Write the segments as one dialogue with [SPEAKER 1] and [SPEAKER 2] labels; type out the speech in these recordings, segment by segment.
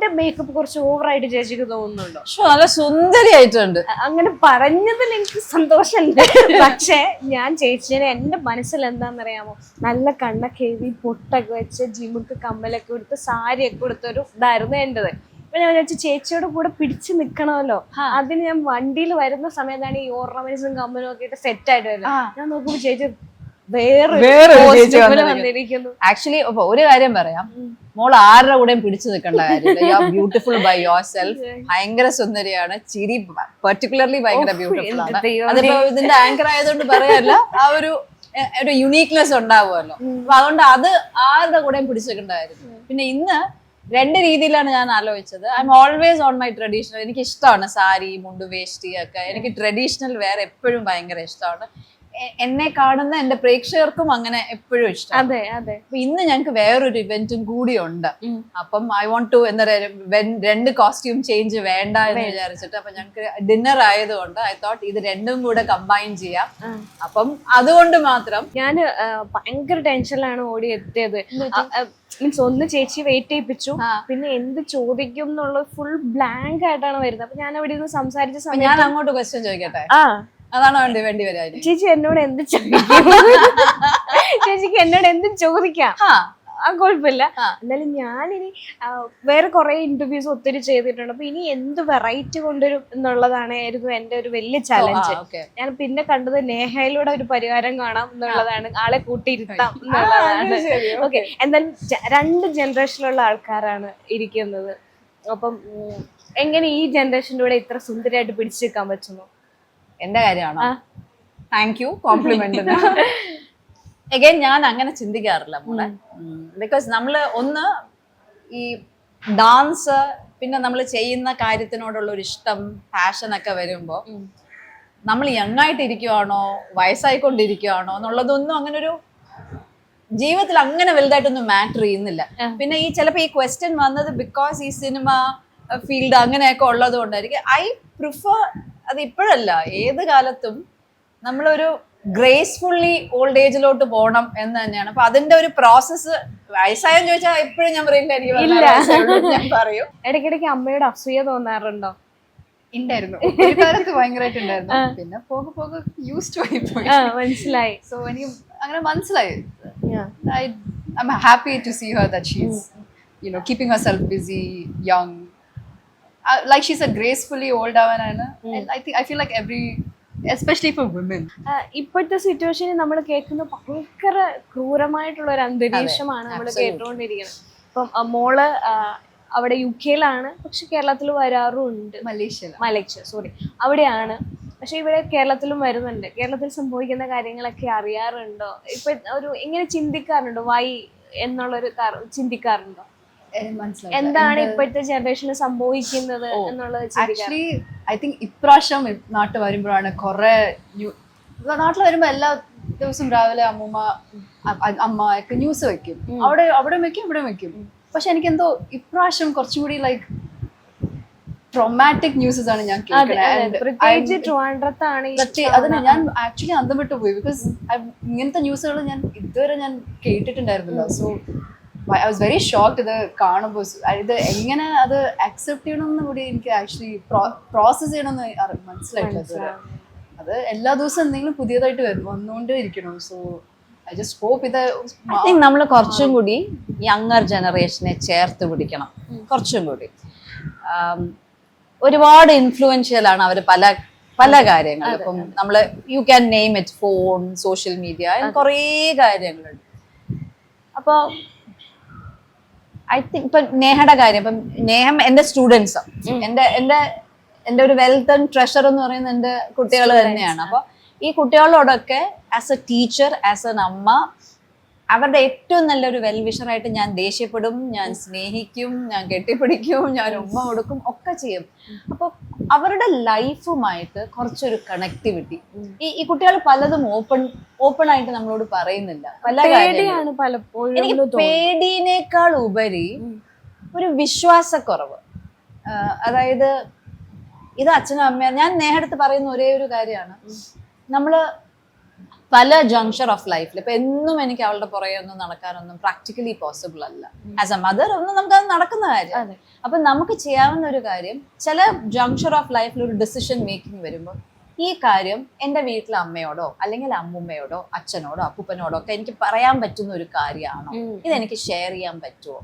[SPEAKER 1] എന്റെ മേക്കപ്പ് കുറച്ച് ഓവറായിട്ട് ചേച്ചിക്ക് തോന്നുന്നുണ്ടോ?
[SPEAKER 2] പക്ഷെ നല്ല സുന്ദരിയായിട്ടുണ്ട്.
[SPEAKER 1] അങ്ങനെ പറഞ്ഞതിൽ എനിക്ക് സന്തോഷമുണ്ട് പക്ഷേ ഞാൻ ചേച്ചിനെ എന്റെ മനസ്സിൽ എന്താണെന്നറിയാമോ? നല്ല കണ്ണൊക്കെ എഴുതി പൊട്ടൊക്കെ വെച്ച് ജിമുക്ക് കമ്മലൊക്കെ കൊടുത്ത് സാരിയൊക്കെ കൊടുത്തൊരു ഇതായിരുന്നു എന്റേത് അപ്പൊ ഞാൻ വിചാരിച്ചു ചേച്ചിയോട് കൂടെ പിടിച്ചു നിക്കണമല്ലോ. അതിന് ഞാൻ വണ്ടിയിൽ വരുന്ന സമയത്താണ് ഈ ഓർണമെന്റ്സും കമ്മലും ഒക്കെ ഇട്ട് സെറ്റ് ആയിട്ട് വരുന്നത്. ഞാൻ നോക്കുമ്പോ ചേച്ചി വേറെ.
[SPEAKER 2] വന്നിരിക്കുന്നു. ആക്ച്വലി ഒരു കാര്യം പറയാം. മോൾ ആരുടെ കൂടെയും പിടിച്ചു നിൽക്കേണ്ട കാര്യമില്ല. You are beautiful by yourself ഭയങ്കര സുന്ദരിയാണ്. ചിരി പെർട്ടിക്കുലർലി ഭയങ്കര ബ്യൂട്ടിഫുൾ ആണ്. അതിപ്പോ ഇതിന്റെ ആങ്കർ ആയതുകൊണ്ട് പറയാല്ല ആ ഒരു ഒരു യുണീക്നെസ് ഉണ്ടാവുമല്ലോ. അപ്പൊ അതുകൊണ്ട് അത് ആരുടെ കൂടെയും പിടിച്ചു നിൽക്കേണ്ടതായിരുന്നു പിന്നെ ഇന്ന് രണ്ട് രീതിയിലാണ് ഞാൻ ആലോചിച്ചത്. I'm always on my traditional എനിക്ക് ഇഷ്ടമാണ് സാരി മുണ്ട് വേഷ്ടി ഒക്കെ. എനിക്ക് ട്രഡീഷണൽ വേറെ എപ്പോഴും ഭയങ്കര ഇഷ്ടമാണ്. എന്നെ കാണുന്ന എന്റെ പ്രേക്ഷകർക്കും അങ്ങനെ എപ്പോഴും ഇഷ്ടം
[SPEAKER 1] അതെ അതെ.
[SPEAKER 2] ഇന്ന് ഞങ്ങൾക്ക് വേറൊരു ഇവന്റും കൂടി ഉണ്ട്. അപ്പം ഐ വോണ്ട് ടു എന്താ രണ്ട് കോസ്റ്റ്യൂം ചേഞ്ച് വേണ്ട എന്ന് വിചാരിച്ചിട്ട് അപ്പൊ ഞങ്ങൾക്ക് ഡിന്നർ ആയതുകൊണ്ട് ഐ തോട്ട് ഇത് രണ്ടും കൂടെ കമ്പൈൻ ചെയ്യാം. അപ്പം അതുകൊണ്ട് മാത്രം
[SPEAKER 1] ഞാൻ ഭയങ്കര ടെൻഷനിലാണ് ഓടി എത്തിയത്. മീൻസ് ഒന്ന് ചേച്ചി വെയിറ്റ് ചെയ്യിപ്പിച്ചു. പിന്നെ എന്ത് ചോദിക്കും എന്നുള്ളത് ഫുൾ ബ്ലാങ്ക് ആയിട്ടാണ് വരുന്നത്. അപ്പൊ ഞാൻ അവിടെ ഇരുന്ന് സംസാരിച്ച സമയത്ത്
[SPEAKER 2] ഞാൻ അങ്ങോട്ട് ക്വസ്റ്റ്യൻ ചോദിക്കട്ടെ?
[SPEAKER 1] ആ.
[SPEAKER 2] അതാണോ വേണ്ടി വേണ്ടി വരാ
[SPEAKER 1] ചേച്ചി എന്നോട് എന്ത് ചോദിക്കും? ചേച്ചിക്ക് എന്നോട് എന്ത് ചോദിക്കാം?
[SPEAKER 2] ആ.
[SPEAKER 1] കുഴപ്പമില്ല. എന്നാലും ഞാനിനി വേറെ കുറെ ഇന്റർവ്യൂസ് ഒത്തിരി ചെയ്തിട്ടുണ്ട്. അപ്പൊ ഇനി എന്ത് വെറൈറ്റി കൊണ്ടുവരും എന്നുള്ളതാണായിരുന്നു എന്റെ ഒരു വലിയ ചലഞ്ച് ഞാൻ പിന്നെ കണ്ടത് നേഹയിലൂടെ ഒരു പരിഹാരം കാണാം എന്നുള്ളതാണ്. ആളെ കൂട്ടിയിരുത്താം എന്നുള്ളതാണ്. ഓക്കെ. എന്തായാലും രണ്ട് ജനറേഷനിലുള്ള ആൾക്കാരാണ് ഇരിക്കുന്നത്. അപ്പം എങ്ങനെ ഈ ജനറേഷന്റെ കൂടെ ഇത്ര സുന്ദരമായിട്ട് പിടിച്ചു നിൽക്കാൻ പറ്റുന്നു?
[SPEAKER 2] എന്റെ കാര്യമാണോ. താങ്ക് യു കോംപ്ലിമെന്റ് എഗൈൻ ഞാൻ അങ്ങനെ ചിന്തിക്കാറില്ല മോളെ. ബിക്കോസ് നമ്മൾ ഒന്ന് ഈ ഡാൻസ് പിന്നെ നമ്മൾ ചെയ്യുന്ന കാര്യത്തിനോടുള്ള ഒരു ഇഷ്ടം പാഷൻ ഒക്കെ വരുമ്പോ നമ്മൾ യങ് ആയിട്ട് ഇരിക്കുവാണോ വയസ്സായിക്കൊണ്ടിരിക്കുവാണോ എന്നുള്ളതൊന്നും അങ്ങനെ ഒരു ജീവിതത്തിൽ അങ്ങനെ വലുതായിട്ടൊന്നും മാറ്റർ ചെയ്യുന്നില്ല. പിന്നെ ഈ ചിലപ്പോൾ ഈ ക്വസ്റ്റ്യൻ വന്നത് ബിക്കോസ് ഈ സിനിമ ഫീൽഡ് അങ്ങനെയൊക്കെ ഉള്ളത് കൊണ്ടായിരിക്കും ഐ പ്രിഫർ അത് ഇപ്പോഴല്ല ഏത് കാലത്തും നമ്മളൊരു ഗ്രേസ്ഫുള്ളി ഓൾഡ് ഏജിലോട്ട് പോകണം എന്ന് തന്നെയാണ്. അപ്പൊ അതിന്റെ ഒരു പ്രോസസ്സ് വയസ്സായെന്ന് ചോദിച്ചാൽ എപ്പോഴും ഞാൻ പറയില്ല എനിക്ക് ഞാൻ പറയും.
[SPEAKER 1] ഇടയ്ക്കിടയ്ക്ക് അമ്മയുടെ അസൂയ തോന്നാറുണ്ടോ?
[SPEAKER 3] ഉണ്ടായിരുന്നു. ഒരു കാലത്ത് ഭയങ്കരമായിട്ട് ഉണ്ടായിരുന്നു. പിന്നെ പോകെ പോകെ യൂസ്ഡ് ആയി പോയി.
[SPEAKER 1] മനസ്സിലായി.
[SPEAKER 3] സോ എനിക്ക് അങ്ങനെ മനസ്സിലായി.
[SPEAKER 1] Yeah.
[SPEAKER 3] I am happy to see her that she's you know keeping busy, young. Uh, like she's a gracefully old woman and, and I think I feel like every especially for women.
[SPEAKER 1] ആ, ഇപ്പോഴത്തെ സിറ്റുവേഷനിൽ നമ്മൾ കേൾക്കുന്ന ഭയങ്കര ക്രൂരമായിട്ടുള്ള ഒരു അന്തരീക്ഷമാണ് നമ്മൾ കേട്ടുകൊണ്ടിരിക്കുന്നത്. ഇപ്പം മോൾ അവിടെ യു കെയിലാണ് പക്ഷെ കേരളത്തിൽ വരാറുമുണ്ട്
[SPEAKER 3] മലേഷ്യ
[SPEAKER 1] മലേഷ്യ സോറി അവിടെയാണ്. പക്ഷെ ഇവിടെ കേരളത്തിലും വരുന്നുണ്ട്. കേരളത്തിൽ സംഭവിക്കുന്ന കാര്യങ്ങളൊക്കെ അറിയാറുണ്ടോ? ഇപ്പൊ ഒരു ഇങ്ങനെ ചിന്തിക്കാറുണ്ടോ? വൈ എന്നുള്ളൊരു ചിന്തിക്കാറുണ്ടോ. എന്താണ് ഇപ്പോഴത്തെ ജനറേഷനിൽ സംഭവിക്കുന്നത് എന്നുള്ളത്
[SPEAKER 3] ആക്ച്വലി ഐ തിങ്ക് ഇപ്രാവശ്യം നാട്ടിൽ വരുമ്പോഴാണ് കുറെ നാട്ടിൽ വരുമ്പോ എല്ലാ ദിവസവും രാവിലെ അമ്മൂമ്മ അമ്മ ഒക്കെ ന്യൂസ് വെക്കും. അവിടെ അവിടെ വെക്കും ഇവിടെ വെക്കും. പക്ഷെ എനിക്ക് എന്തോ ഇപ്രാവശ്യം കുറച്ചുകൂടി ലൈക്ക് ട്രോമാറ്റിക് ന്യൂസസ് ആണ് ഞാൻ അതിന് ഞാൻ ആക്ച്വലി അന്തം വിട്ടു പോയി. ബിക്കോസ് ഇങ്ങനത്തെ ന്യൂസുകൾ ഞാൻ ഇതുവരെ ഞാൻ കേട്ടിട്ടുണ്ടായിരുന്നില്ല. So I was very shocked ഇത് കാണുമ്പോൾ. ഇത് എങ്ങനെ അത് അക്സെപ്റ്റ് ചെയ്യണമെന്ന് കൂടി എനിക്ക് ആക്ച്വലി പ്രോസസ് ചെയ്യണമെന്ന് മനസ്സിലായിട്ടില്ല അത് എല്ലാ ദിവസവും എന്തെങ്കിലും പുതിയതായിട്ട് വന്നുകൊണ്ടേ ഇരിക്കണം സോ ഐ ജസ്റ്റ് ഹോപ്പ് ഇത്
[SPEAKER 2] ഐ തിങ്ക് നമ്മൾ കുറച്ചും കൂടി യങ്ങർ ജനറേഷനെ ചേർത്ത് പിടിക്കണം. കുറച്ചും കൂടി. ഒരുപാട് ഇൻഫ്ലുവൻഷ്യൽ ആണ് അവർ പല പല കാര്യങ്ങൾ ഇപ്പം നമ്മൾ you can name it phone social media കുറേ കാര്യങ്ങളുണ്ട്. അപ്പോൾ ഐ തിങ്ക് ഇപ്പൊ നേഹയുടെ കാര്യം ഇപ്പം നേഹം എന്റെ സ്റ്റുഡൻസ് എന്റെ എന്റെ എന്റെ ഒരു വെൽത്ത് ആൻഡ് ട്രഷർ എന്ന് പറയുന്ന എന്റെ കുട്ടികൾ തന്നെയാണ്. അപ്പോൾ ഈ കുട്ടികളോടൊക്കെ as a teacher as an അമ്മ അവരുടെ ഏറ്റവും നല്ലൊരു വെൽവിഷറായിട്ട് ഞാൻ ദേഷ്യപ്പെടും ഞാൻ സ്നേഹിക്കും ഞാൻ കെട്ടിപ്പിടിക്കും ഞാൻ ഉമ്മ കൊടുക്കും ഒക്കെ ചെയ്യും. അപ്പോൾ അവരുടെ ലൈഫുമായിട്ട് കുറച്ചൊരു കണക്ടിവിറ്റി ഈ ഈ കുട്ടികൾ പലതും ഓപ്പൺ ഓപ്പൺ ആയിട്ട് നമ്മളോട് പറയുന്നില്ല. പല
[SPEAKER 1] പേടിയാണ് പലപ്പോഴും
[SPEAKER 2] എനിക്ക്
[SPEAKER 1] പേടിയേക്കാൾ
[SPEAKER 2] പേടിനേക്കാൾ ഉപരി ഒരു വിശ്വാസക്കുറവ്. അതായത് ഇത് അച്ഛനും അമ്മയാണ് ഞാൻ നേഹടുത്ത് പറയുന്ന ഒരേ ഒരു കാര്യമാണ് നമ്മൾ പല ജംഗ്ഷർ ഓഫ് ലൈഫിൽ ഇപ്പൊ എന്നും എനിക്ക് അവളുടെ പുറകെ ഒന്നും നടക്കാനൊന്നും പ്രാക്ടിക്കലി പോസിബിൾ അല്ല. ആസ് എ മദർ ഒന്നും നമുക്ക് അത് നടക്കുന്ന കാര്യം.
[SPEAKER 1] അതെ.
[SPEAKER 2] അപ്പൊ നമുക്ക് ചെയ്യാവുന്ന ഒരു കാര്യം ചില ജംഗ്ഷർ ഓഫ് ലൈഫിൽ ഒരു ഡിസിഷൻ മേക്കിംഗ് വരുമ്പോൾ ഈ കാര്യം എന്റെ വീട്ടിലെ അമ്മയോടോ അല്ലെങ്കിൽ അമ്മുമ്മയോടോ അച്ഛനോടോ അപ്പൂപ്പനോടോ ഒക്കെ എനിക്ക് പറയാൻ പറ്റുന്ന ഒരു കാര്യമാണോ. ഇതെനിക്ക് ഷെയർ ചെയ്യാൻ പറ്റുമോ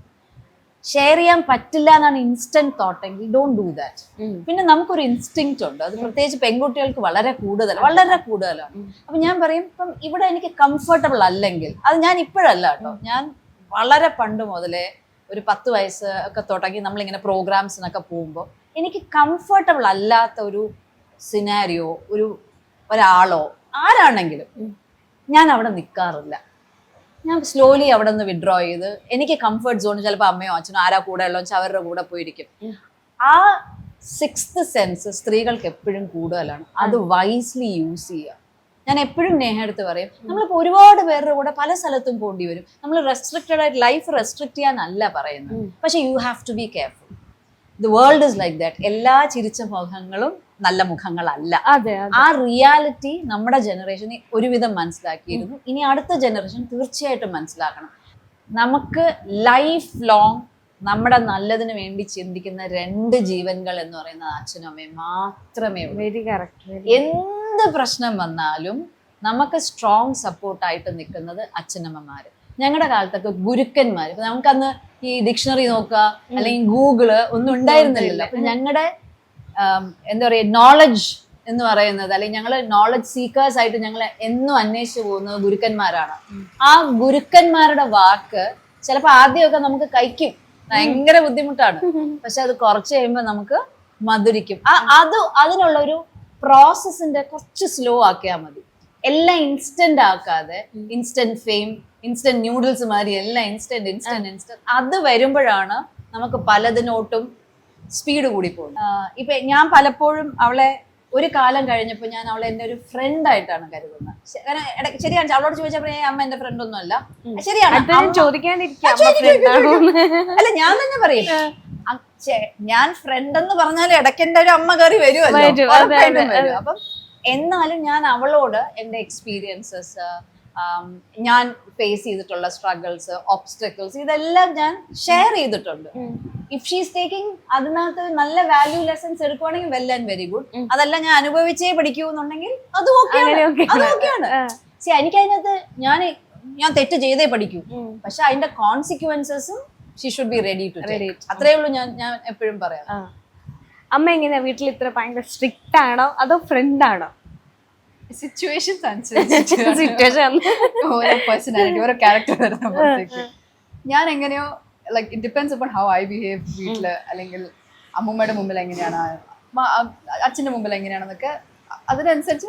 [SPEAKER 2] ഷെയർ ചെയ്യാൻ പറ്റില്ല എന്നാണ് ഇൻസ്റ്റന്റ് തോട്ടെങ്കിൽ ഡോൺ ഡു ദാറ്റ് പിന്നെ നമുക്കൊരു ഇൻസ്റ്റിങ് ഉണ്ട്. അത് പ്രത്യേകിച്ച് പെൺകുട്ടികൾക്ക് വളരെ കൂടുതൽ വളരെ കൂടുതലാണ്. അപ്പൊ ഞാൻ പറയും ഇപ്പം ഇവിടെ എനിക്ക് കംഫർട്ടബിൾ അല്ലെങ്കിൽ അത് ഞാൻ ഇപ്പോഴല്ല കേട്ടോ. ഞാൻ വളരെ പണ്ട് മുതലേ ഒരു പത്ത് വയസ്സ് ഒക്കെ തുടങ്ങി നമ്മളിങ്ങനെ പ്രോഗ്രാംസിനൊക്കെ പോകുമ്പോൾ എനിക്ക് കംഫർട്ടബിൾ അല്ലാത്ത ഒരു സിനാരിയോ ഒരു ഒരാളോ ആരാണെങ്കിലും ഞാൻ അവിടെ നിൽക്കാറില്ല ഞാൻ സ്ലോലി അവിടെ നിന്ന് വിഡ്രോ ചെയ്ത് എനിക്ക് കംഫർട്ട് സോൺ ചിലപ്പോൾ അമ്മയോ അച്ഛനോ ആരാ കൂടെ ഉള്ളോ വെച്ചാൽ അവരുടെ കൂടെ പോയിരിക്കും. ആ സിക്സ്ത് സെൻസ് സ്ത്രീകൾക്ക് എപ്പോഴും കൂടുതലാണ്. അത് വൈസ്ലി യൂസ് ചെയ്യുക. ഞാൻ എപ്പോഴും നേഹടുത്ത് പറയും നമ്മളിപ്പോൾ ഒരുപാട് പേരുടെ കൂടെ പല സ്ഥലത്തും പോണ്ടി വരും. നമ്മൾ റെസ്ട്രിക്റ്റഡ് ആയിട്ട് ലൈഫ് റെസ്ട്രിക്ട് ചെയ്യാനല്ല പറയുന്നത്. പക്ഷേ you have to be careful the world is like that എല്ലാ ചിരിച്ച മുഖങ്ങളും നല്ല മുഖങ്ങളല്ല. ആ റിയാലിറ്റി നമ്മുടെ ജനറേഷനെ ഒരുവിധം മനസ്സിലാക്കിയിരുന്നു. ഇനി അടുത്ത ജനറേഷൻ തീർച്ചയായിട്ടും മനസ്സിലാക്കണം. നമുക്ക് ലൈഫ് ലോങ് നമ്മുടെ നല്ലതിന് വേണ്ടി ചിന്തിക്കുന്ന രണ്ട് ജീവനുകൾ എന്ന് പറയുന്നത് അച്ഛനും അമ്മയും മാത്രമേ ഉള്ളൂ. എന്ത് പ്രശ്നം വന്നാലും നമുക്ക് സ്ട്രോങ് സപ്പോർട്ടായിട്ട് നിൽക്കുന്നത് അച്ഛനമ്മമാര്. ഞങ്ങളുടെ കാലത്തൊക്കെ ഗുരുക്കന്മാർ ഇപ്പൊ നമുക്കന്ന് ഈ ഡിക്ഷണറി നോക്കുക അല്ലെങ്കിൽ ഗൂഗിൾ ഒന്നും ഉണ്ടായിരുന്നില്ലല്ലോ. അപ്പൊ ഞങ്ങളുടെ എന്താ പറയുക നോളജ് എന്ന് പറയുന്നത് അല്ലെങ്കിൽ ഞങ്ങൾ നോളജ് സീക്കേഴ്സ് ആയിട്ട് ഞങ്ങൾ എന്നും അന്വേഷിച്ചു പോകുന്നത് ഗുരുക്കന്മാരാണ്. ആ ഗുരുക്കന്മാരുടെ വാക്ക് ചിലപ്പോൾ ആദ്യമൊക്കെ നമുക്ക് കഴിക്കും. ഭയങ്കര ബുദ്ധിമുട്ടാണ്. പക്ഷെ അത് കുറച്ച് കഴിയുമ്പോൾ നമുക്ക് മധുരിക്കും. ആ അത് അതിനുള്ള ഒരു പ്രോസസ്സിന്റെ കുറച്ച് സ്ലോ ആക്കിയാൽ മതി. എല്ലാം ഇൻസ്റ്റന്റ് ആക്കാതെ ഇൻസ്റ്റന്റ് ഫെയിം ഇൻസ്റ്റന്റ് ന്യൂഡിൽസ് മാതിരി എല്ലാം ഇൻസ്റ്റന്റ് ഇൻസ്റ്റന്റ് ഇൻസ്റ്റന്റ് അത് വരുമ്പോഴാണ് നമുക്ക് പലതിനോട്ടും സ്പീഡ് കൂടി പോകും ഇപ്പൊ ഞാൻ പലപ്പോഴും അവളെ ഒരു കാലം കഴിഞ്ഞപ്പോൾ ഞാൻ അവളെ എന്റെ ഒരു ഫ്രണ്ട് ആയിട്ടാണ് കരുതുന്നത്. കാരണം ശരിയാണ് അവളോട് ചോദിച്ചപ്പോഴേ അമ്മ എന്റെ ഫ്രണ്ട് ഒന്നും അല്ല. ശരിയാണ്. അല്ല ഞാൻ തന്നെ പറയും. ഞാൻ ഫ്രണ്ട് എന്ന് പറഞ്ഞാൽ ഇടയ്ക്ക് എന്റെ ഒരു അമ്മ കയറി വരുമല്ലോ. അപ്പം എന്നാലും ഞാൻ അവളോട് എന്റെ എക്സ്പീരിയൻസസ് ഞാൻ ഫേസ് ചെയ്തിട്ടുള്ള സ്ട്രഗിൾസ് ഒബ്സ്റ്റക്കിൾസ് ഇതെല്ലാം ഞാൻ ഷെയർ ചെയ്തിട്ടുണ്ട്. ഇഫ് ഷീസ് ടേക്കിംഗ് അതിനകത്ത് നല്ല വാല്യൂ ലെസൺസ് എടുക്കുവാണെങ്കിൽ വെൽ ആൻഡ് വെരി ഗുഡ് അതെല്ലാം ഞാൻ അനുഭവിച്ചേ പഠിക്കൂ എന്നുണ്ടെങ്കിൽ അത് ഓക്കെയാണ് സി. എനിക്ക് അതിനകത്ത് ഞാൻ ഞാൻ തെറ്റ് ചെയ്തേ പഠിക്കൂ. പക്ഷെ അതിന്റെ കോൺസിക്വൻസസും she should be ready to. അത്രേ ഉള്ളൂ ഞാൻ ഞാൻ എപ്പോഴും പറയാം
[SPEAKER 1] അമ്മ എങ്ങനെയാ വീട്ടിൽ ഇത്ര ഭയങ്കര സ്ട്രിക്റ്റ് ആണോ? അതോ ഫ്രണ്ട് ആണോ?
[SPEAKER 3] സിറ്റുവേഷൻസ് അനുസരിച്ച്
[SPEAKER 1] സിറ്റുവേഷൻ
[SPEAKER 3] ഓരോ പേഴ്സണാലിറ്റി ഓരോ ക്യാരക്ടർ വരുന്നപ്പോഴത്തേക്ക് ഞാൻ എങ്ങനെയോ ലൈക്ക് ഇറ്റ് ഡിപ്പെൻസ് അപ്പോൾ ഹൗ ഐ ബിഹേവ് വീട്ടിൽ അല്ലെങ്കിൽ അമ്മൂമ്മയുടെ മുമ്പിൽ എങ്ങനെയാണ് അച്ഛന്റെ മുമ്പിൽ എങ്ങനെയാണെന്നൊക്കെ അതിനനുസരിച്ച്.